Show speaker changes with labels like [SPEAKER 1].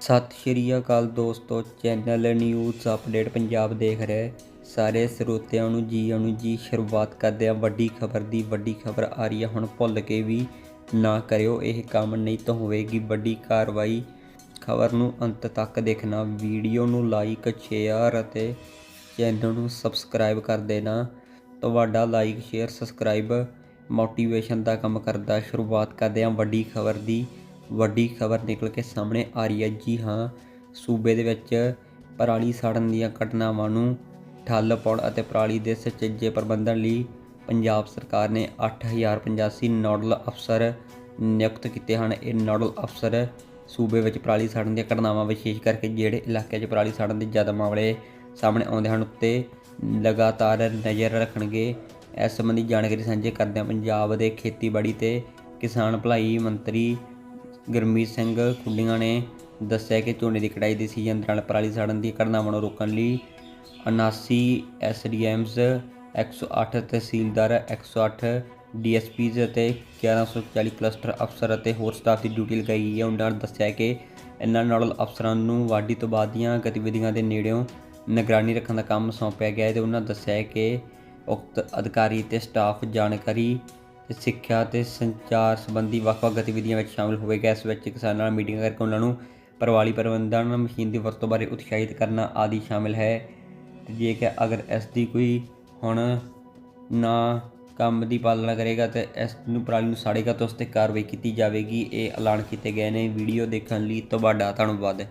[SPEAKER 1] ਸਤਿ ਸ਼੍ਰੀ ਅਕਾਲ ਦੋਸਤੋ, channel news update Punjab ਦੇਖ ਰਹੇ ਸਾਰੇ ਸਰੋਤਿਆਂ ਨੂੰ ਜੀ ਆਇਆਂ ਨੂੰ ਜੀ ਸ਼ੁਰੂਆਤ ਕਰਦੇ ਆ ਵੱਡੀ ਖਬਰ ਦੀ ਵੱਡੀ ਖਬਰ ਆ ਰਹੀ ਹੈ। ਹੁਣ ਭੁੱਲ ਕੇ ਵੀ ਨਾ ਕਰਿਓ, ਇਹ ਕੰਮ ਨਹੀਂ ਤਾਂ ਹੋਵੇਗੀ। ਵੱਡੀ ਕਾਰਵਾਈ ਖਬਰ ਨੂੰ ਅੰਤ ਤੱਕ ਦੇਖਣਾ, ਵੀਡੀਓ ਨੂੰ ਲਾਈਕ, ਸ਼ੇਅਰ ਅਤੇ ਚੈਨਲ ਨੂੰ ਸਬਸਕ੍ਰਾਈਬ ਕਰ ਦੇਣਾ। ਤੁਹਾਡਾ ਲਾਈਕ, ਸ਼ੇਅਰ, ਸਬਸਕ੍ਰਾਈਬ, ਮੋਟੀਵੇਸ਼ਨ ਦਾ ਕੰਮ ਕਰਦਾ। ਸ਼ੁਰੂਆਤ ਕਰਦੇ ਹਾਂ ਵੱਡੀ ਖਬਰ ਦੀ। ਵੱਡੀ ਖਬਰ ਨਿਕਲ ਕੇ ਸਾਹਮਣੇ ਆ ਰਹੀ ਹੈ। ਜੀ ਹਾਂ, ਸੂਬੇ ਦੇ ਵਿੱਚ ਪਰਾਲੀ ਸਾੜਨ ਦੀਆਂ ਘਟਨਾਵਾਂ ਨੂੰ ਠੱਲ ਪਾਉਣ ਅਤੇ ਪਰਾਲੀ ਦੇ ਸੁਚੱਜੇ ਪ੍ਰਬੰਧਨ ਲਈ ਪੰਜਾਬ ਸਰਕਾਰ ਨੇ 8085 ਨੋਡਲ ਅਫਸਰ ਨਿਯੁਕਤ ਕੀਤੇ ਹਨ। ਇਹ ਨੋਡਲ ਅਫਸਰ ਸੂਬੇ ਵਿੱਚ ਪਰਾਲੀ ਸਾੜਨ ਦੀਆਂ ਘਟਨਾਵਾਂ ਵਿਸ਼ੇਸ਼ ਕਰਕੇ ਜਿਹੜੇ ਇਲਾਕੇ 'ਚ ਪਰਾਲੀ ਸਾੜਨ ਦੇ ਜ਼ਿਆਦਾ ਮਾਮਲੇ ਸਾਹਮਣੇ ਆਉਂਦੇ ਹਨ, ਉੱਤੇ ਲਗਾਤਾਰ ਨਜ਼ਰ ਰੱਖਣਗੇ। ਇਸ ਸੰਬੰਧੀ ਜਾਣਕਾਰੀ ਸਾਂਝੇ ਕਰਦੇ ਹਾਂ ਪੰਜਾਬ ਦੇ ਖੇਤੀਬਾੜੀ ਤੇ ਕਿਸਾਨ ਭਲਾਈ ਮੰਤਰੀ ਗੁਰਮੀਤ ਸਿੰਘ ਖੁੱਡੀਆਂ ਨੇ ਦੱਸਿਆ ਕਿ ਝੋਨੇ ਦੀ ਕਟਾਈ ਦੇ ਸੀਜ਼ਨ ਦੌਰਾਨ ਪਰਾਲੀ ਸਾੜਨ ਦੀ ਘਟਨਾਵਾਂ ਨੂੰ ਰੋਕਣ ਲਈ 79 ਐਸਡੀਐਮਸ 108 ਤਹਿਸੀਲਦਾਰ 108 ਡੀਐਸਪੀਜ਼ ਅਤੇ 1140 ਕਲਸਟਰ ਅਫਸਰ ਅਤੇ ਹੋਰ ਸਟਾਫ ਦੀ ਡਿਊਟੀ ਲਗਾਈ ਗਈ ਹੈ। ਉਹਨਾਂ ਨੇ ਦੱਸਿਆ ਕਿ ਇਹਨਾਂ ਨੋਡਲ ਅਫਸਰਾਂ ਨੂੰ ਵਾਢੀ ਤੋਂ ਬਾਅਦ ਦੀਆਂ ਗਤੀਵਿਧੀਆਂ ਦੇ ਨੇੜਿਓਂ ਨਿਗਰਾਨੀ ਰੱਖਣ ਦਾ ਕੰਮ ਸੌਂਪਿਆ ਗਿਆ ਹੈ ਤੇ ਉਹਨਾਂ ਦੱਸਿਆ ਹੈ ਕਿ ਉਕਤ ਅਧਿਕਾਰੀ ਤੇ ਸਟਾਫ ਜਾਣਕਾਰੀ ਸਿੱਖਿਆ ਅਤੇ ਸੰਚਾਰ ਸੰਬੰਧੀ ਵੱਖ-ਵੱਖ ਗਤੀਵਿਧੀਆਂ ਵਿੱਚ ਸ਼ਾਮਲ ਹੋਵੇਗਾ ਇਸ ਵਿੱਚ ਕਿਸਾਨਾਂ ਨਾਲ ਮੀਟਿੰਗ ਕਰਕੇ ਉਹਨਾਂ ਨੂੰ ਪਰਵਾਲੀ ਪ੍ਰਬੰਧਨ, ਮਸ਼ੀਨ ਦੀ ਵਰਤੋਂ ਬਾਰੇ ਉਤਸ਼ਾਹਿਤ ਕਰਨਾ ਆਦਿ ਸ਼ਾਮਿਲ ਹੈ। ਤੇ ਜੇ ਕਿ ਅਗਰ ਇਸ ਦੀ ਕੋਈ ਹੁਣ ਨਾ ਕੰਮ ਦੀ ਪਾਲਣਾ ਕਰੇਗਾ ਤੇ ਇਸ ਨੂੰ ਪਰਾਲੀ ਨੂੰ ਸਾੜੇਗਾ ਤਾਂ ਉਸ ਤੇ ਕਾਰਵਾਈ ਕੀਤੀ ਜਾਵੇਗੀ। ਇਹ ਐਲਾਨ ਕੀਤੇ ਗਏ ਨੇ। ਵੀਡੀਓ ਦੇਖਣ ਲਈ ਤੁਹਾਡਾ ਧੰਨਵਾਦ।